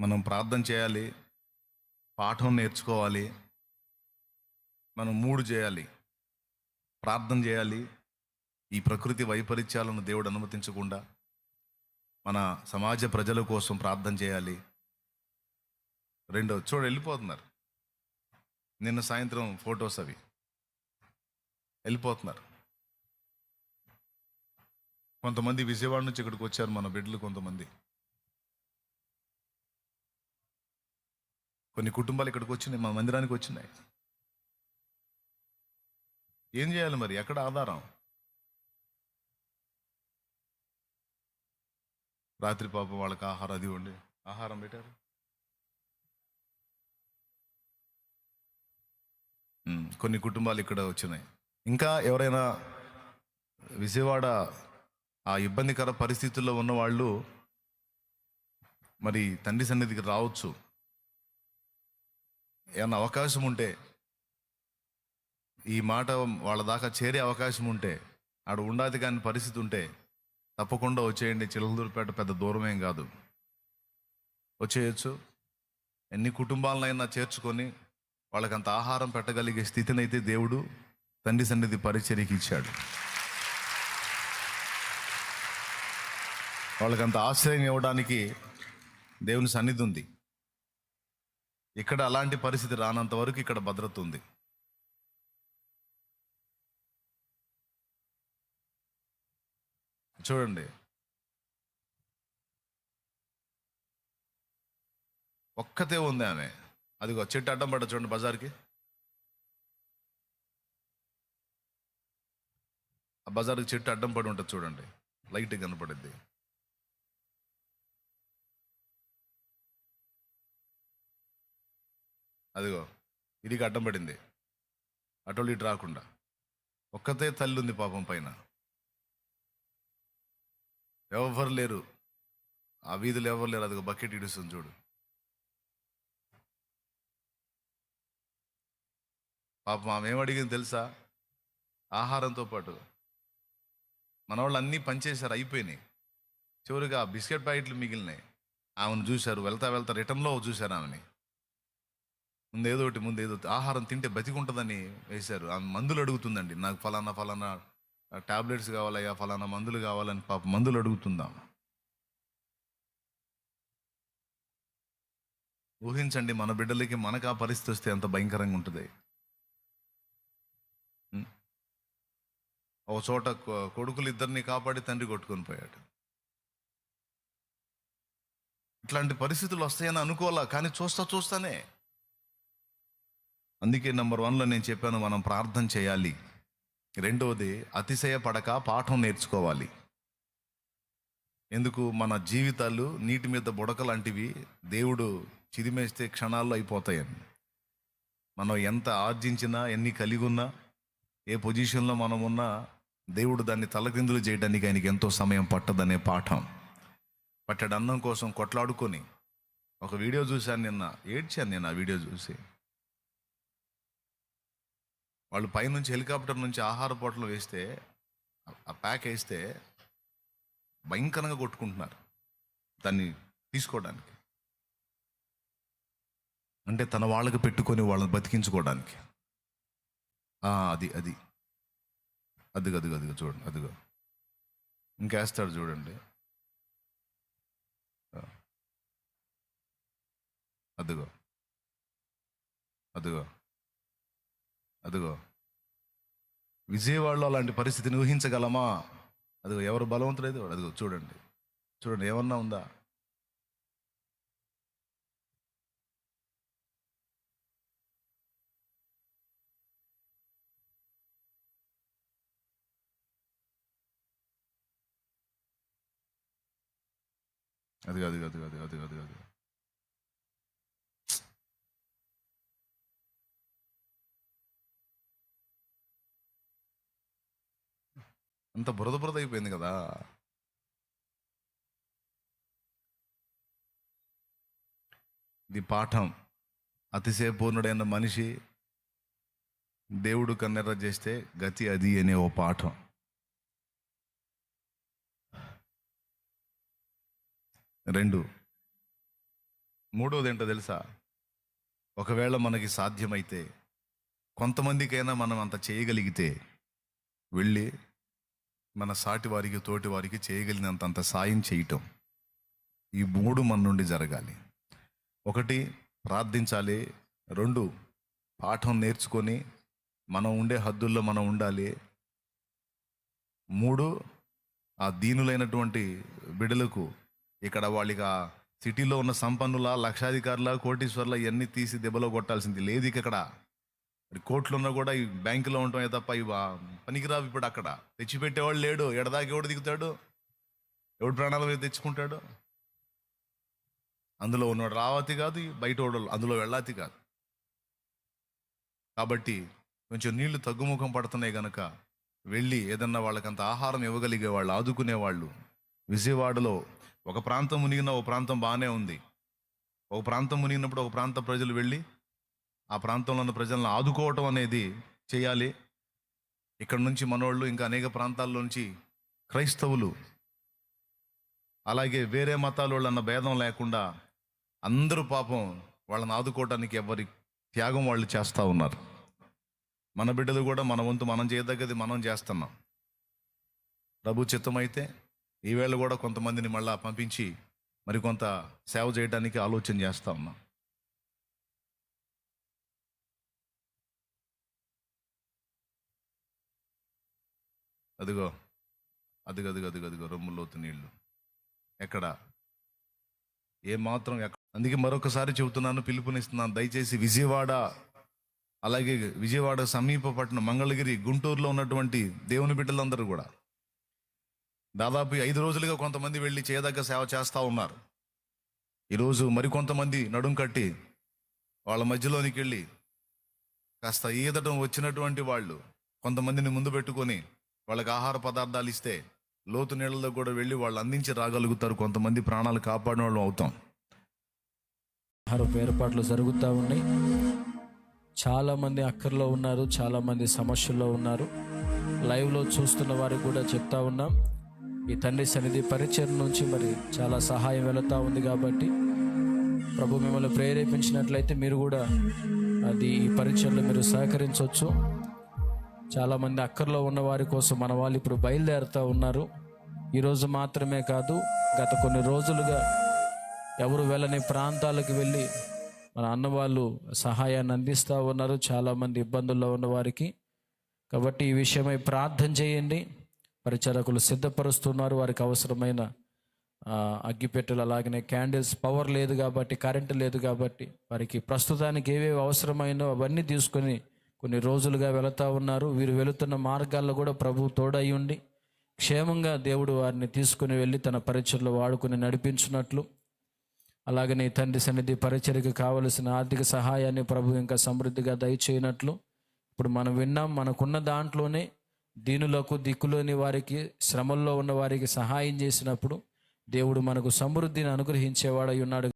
మనం ప్రార్థన చేయాలి పాఠం నేర్చుకోవాలి మనం మూడు చేయాలి. ప్రార్థన చేయాలి ఈ ప్రకృతి వైపరీత్యాలను దేవుడు అనుమతించకుండా మన సమాజ ప్రజల కోసం ప్రార్థన చేయాలి. రెండో చూడ వెళ్ళిపోతున్నారు. నిన్న సాయంత్రం ఫొటోస్ అవి. వెళ్ళిపోతున్నారు. కొంతమంది విజయవాడ నుంచి ఇక్కడికి వచ్చారు మన బిడ్డలు కొంతమంది. కొన్ని కుటుంబాలు ఇక్కడికి వచ్చినాయి మా మందిరానికి వచ్చినాయి. ఏం చేయాలి మరి? ఎక్కడ ఆధారం? రాత్రి పాపం వాళ్ళకి ఆహారం అది ఉండి ఆహారం పెట్టారు. కొన్ని కుటుంబాలు ఇక్కడ వచ్చినాయి. ఇంకా ఎవరైనా విజయవాడ ఆ ఇబ్బందికర పరిస్థితుల్లో ఉన్న వాళ్ళు మరి తండ్రి సన్నిధికి రావచ్చు. ఏమన్నా అవకాశం ఉంటే ఈ మాట వాళ్ళ దాకా చేరే అవకాశం ఉంటే ఆడ ఉండాది కాని పరిస్థితి ఉంటే తప్పకుండా వచ్చేయండి. చిలకలూరుపేట పెద్ద దూరమేం కాదు. వచ్చేయచ్చు. ఎన్ని కుటుంబాలనైనా చేర్చుకొని వాళ్ళకంత ఆహారం పెట్టగలిగే స్థితినైతే దేవుడు తండ్రి సన్నిధి పరిచర్యకి ఇచ్చాడు. వాళ్ళకంత ఆశ్రయం ఇవ్వడానికి దేవుని సన్నిధి ఉంది. ఇక్కడ అలాంటి పరిస్థితి రానంత వరకు ఇక్కడ భద్రత ఉంది. చూడండి. ఒక్కతే ఉంది ఆమె. అదిగో చెట్టు అడ్డం పడ్డ చూడండి బజార్కి. ఆ బజార్కి చెట్టు అడ్డం పడి ఉంటుంది చూడండి. లైట్ కనపడుద్ది. అదిగో ఇది అడ్డం పడింది. అటోళ్ళు ఇటు రాకుండా. ఒక్కతే తల్లి ఉంది పాపం పైన. ఎవరు లేరు. ఆ వీధులు ఎవరు లేరు. అదిగో బకెట్ ఇడుస్తుంది చూడు. పాపం ఆమె ఏమడిగింది తెలుసా? ఆహారంతో పాటు. మన వాళ్ళు అన్నీ పనిచేశారు అయిపోయినాయి. చివరిగా బిస్కెట్ ప్యాకెట్లు మిగిలినాయి. ఆమెను చూశారు వెళ్తా వెళ్తా రిటర్న్లో చూశారు ఆమెని. ముందు ఏదో ఒకటి ముందు ఏదో ఆహారం తింటే బతికుంటుందని వేశారు. ఆమె మందులు అడుగుతుందండి. నాకు ఫలానా ఫలానా టాబ్లెట్స్ కావాలయ్యా ఫలానా మందులు కావాలని పాప మందులు అడుగుతుందాం. ఊహించండి మన బిడ్డలకి మనకు ఆ పరిస్థితి వస్తే ఎంత భయంకరంగా ఉంటుంది. ఒక చోట కొడుకులు ఇద్దరిని కాపాడి తండ్రి కొట్టుకొని పోయాడు. ఇట్లాంటి పరిస్థితులు వస్తాయని అనుకోవాలా? కానీ చూస్తా చూస్తానే. అందుకే నెంబర్ వన్లో నేను చెప్పాను మనం ప్రార్థన చేయాలి. రెండవది అతిశయపడక పాఠం నేర్చుకోవాలి. ఎందుకు? మన జీవితాలు నీటి మీద బుడక లాంటివి దేవుడు చిదిమేస్తే క్షణాల్లో అయిపోతాయని. మనం ఎంత ఆర్జించినా ఎన్ని కలిగి ఉన్నా ఏ పొజిషన్లో మనం ఉన్నా దేవుడు దాన్ని తలకిందులు చేయడానికి ఆయనకి ఎంతో సమయం పట్టదనే పాఠం. పట్టడన్నం కోసం కొట్లాడుకొని ఒక వీడియో చూశాను నిన్న ఏడ్చాను నేను ఆ వీడియో చూసి. వాళ్ళు పైనుంచి హెలికాప్టర్ నుంచి ఆహార పొట్లు వేస్తే ఆ ప్యాక్ వేస్తే భయంకరంగా కొట్టుకుంటున్నారు దాన్ని తీసుకోవడానికి. అంటే తన వాళ్ళకి పెట్టుకొని వాళ్ళని బతికించుకోవడానికి. అది అది. అదిగో అదిగో అదిగో చూడండి అదిగో. ఇంకేస్తాడు చూడండి. అదిగో. అదిగో. అదిగో. విజయవాడలో అలాంటి పరిస్థితిని ఊహించగలమా? అదిగో ఎవరు బలవంతులేదు అదిగో చూడండి. చూడండి ఏమన్నా ఉందా? అది అది అది అది అది అది అది అంత బురద బురద అయిపోయింది కదా. ఇది పాఠం. అతిశయపూర్ణుడైన మనిషి దేవుడు కన్నెర్ర చేస్తే గతి అది అనే ఓ పాఠం. రెండు. మూడోది ఏంటో తెలుసా? ఒకవేళ మనకి సాధ్యమైతే కొంతమందికైనా మనం అంత చేయగలిగితే వెళ్ళి మన సాటి వారికి తోటి వారికి చేయగలిగినంత సాయం చేయటం. ఈ మూడు మన నుండి జరగాలి. ఒకటి ప్రార్థించాలి. రెండు పాఠం నేర్చుకొని మనం ఉండే హద్దుల్లో మనం ఉండాలి. మూడు ఆ దీనులైనటువంటి బిడలకు ఇక్కడ వాళ్ళకి ఆ సిటీలో ఉన్న సంపన్నుల లక్షాధికారుల కోటీశ్వర్ల ఇవన్నీ తీసి దెబ్బలో కొట్టాల్సింది. లేదు ఇక్కడ. మరి కోట్లు ఉన్నా కూడా ఈ బ్యాంకులో ఉండటమే తప్ప ఇవి పనికిరావు ఇప్పుడు అక్కడ. తెచ్చిపెట్టేవాడు లేడు. ఎడదాకి ఎవడు దిగుతాడు? ఎవడు ప్రాణాల మీద తెచ్చుకుంటాడు? అందులో ఉన్నవాడు రావతి కాదు బయట వాడు అందులో వెళ్ళాతి కాదు. కాబట్టి కొంచెం నీళ్ళు తగ్గుముఖం పడుతున్నాయి కనుక వెళ్ళి ఏదన్నా వాళ్ళకంత ఆహారం ఇవ్వగలిగే వాళ్ళు ఆదుకునే వాళ్ళు. విజయవాడలో ఒక ప్రాంతం మునిగిన ఒక ప్రాంతం బాగానే ఉంది. ఒక ప్రాంతం మునిగినప్పుడు ఒక ప్రాంత ప్రజలు వెళ్ళి ఆ ప్రాంతంలో ఉన్న ప్రజలను ఆదుకోవటం అనేది చేయాలి. ఇక్కడ నుంచి మనోళ్ళు ఇంకా అనేక ప్రాంతాల్లో నుంచి క్రైస్తవులు అలాగే వేరే మతాల వాళ్ళు అన్న భేదం లేకుండా అందరూ పాపం వాళ్ళని ఆదుకోవటానికి ఎవరి త్యాగం వాళ్ళు చేస్తూ ఉన్నారు. మన బిడ్డలు కూడా మన వంతు మనం చేయదగ్గది మనం చేస్తున్నాం. ప్రభు చిత్తమైతే ఈవేళ కూడా కొంతమందిని మళ్ళా పంపించి మరి కొంత సేవ చేయడానికి ఆలోచన చేస్తూ ఉన్నాం. అదిగో అదిగో అదిగో అదిగో అదిగో రొమ్ములోతు నీళ్ళు. ఎక్కడ? ఏ మాత్రం ఎక్కడ అందుకే మరొకసారి చెబుతున్నాను పిలుపునిస్తున్నాను. దయచేసి విజయవాడ అలాగే విజయవాడ సమీప పట్టణం మంగళగిరి గుంటూరులో ఉన్నటువంటి దేవుని బిడ్డలందరూ కూడా. దాదాపు ఐదు రోజులుగా కొంతమంది వెళ్ళి చేయదగ్గ సేవ చేస్తూ ఉన్నారు. ఈరోజు మరికొంతమంది నడుం కట్టి వాళ్ళ మధ్యలోనికి వెళ్ళి కాస్త ఈదటం వచ్చినటువంటి వాళ్ళు కొంతమందిని ముందు పెట్టుకొని వాళ్ళకి ఆహార పదార్థాలు ఇస్తే లోతు నీళ్ళలో కూడా వెళ్ళి వాళ్ళు అందించి రాగలుగుతారు. కొంతమంది ప్రాణాలు కాపాడిన వాళ్ళు అవుతాం. ఆహారపు ఏర్పాట్లు జరుగుతూ ఉన్నాయి. చాలామంది అక్కర్లో ఉన్నారు చాలామంది సమస్యల్లో ఉన్నారు. లైవ్లో చూస్తున్న వారికి కూడా చెప్తా ఉన్నాం. ఈ తండ్రి సన్నిధి పరిచయం నుంచి మరి చాలా సహాయం వెళుతూ ఉంది కాబట్టి ప్రభు మిమ్మల్ని ప్రేరేపించినట్లయితే మీరు కూడా అది ఈ పరిచయంలో మీరు సహకరించవచ్చు. చాలామంది అక్కర్లో ఉన్న వారి కోసం మన వాళ్ళు ఇప్పుడు బయలుదేరుతూ ఉన్నారు. ఈరోజు మాత్రమే కాదు గత కొన్ని రోజులుగా ఎవరు వెళ్ళని ప్రాంతాలకు వెళ్ళి మన అన్న వాళ్ళు సహాయాన్ని అందిస్తూ ఉన్నారు. చాలామంది ఇబ్బందుల్లో ఉన్న వారికి. కాబట్టి ఈ విషయమై ప్రార్థన చేయండి. పరిచారకులు సిద్ధపరుస్తున్నారు. వారికి అవసరమైన అగ్గిపెట్టెలు అలాగనే క్యాండిల్స్ పవర్ లేదు కాబట్టి కరెంటు లేదు కాబట్టి వారికి ప్రస్తుతానికి ఏవేవి అవసరమైనో అవన్నీ తీసుకొని కొన్ని రోజులుగా వెళుతూ ఉన్నారు. వీరు వెళుతున్న మార్గాల్లో కూడా ప్రభు తోడై ఉండి క్షేమంగా దేవుడు వారిని తీసుకుని వెళ్ళి తన పరిచయలో వాడుకుని నడిపించినట్లు అలాగనే తండ్రి సన్నిధి పరిచర్కి కావలసిన ఆర్థిక సహాయాన్ని ప్రభు ఇంకా సమృద్ధిగా దయచేయనట్లు ఇప్పుడు మనం విన్నాం మనకున్న దాంట్లోనే దీనులకు దిక్కులోని వారికి శ్రమల్లో ఉన్న వారికి సహాయం చేసినప్పుడు దేవుడు మనకు సమృద్ధిని అనుగ్రహించేవాడై ఉన్నాడు.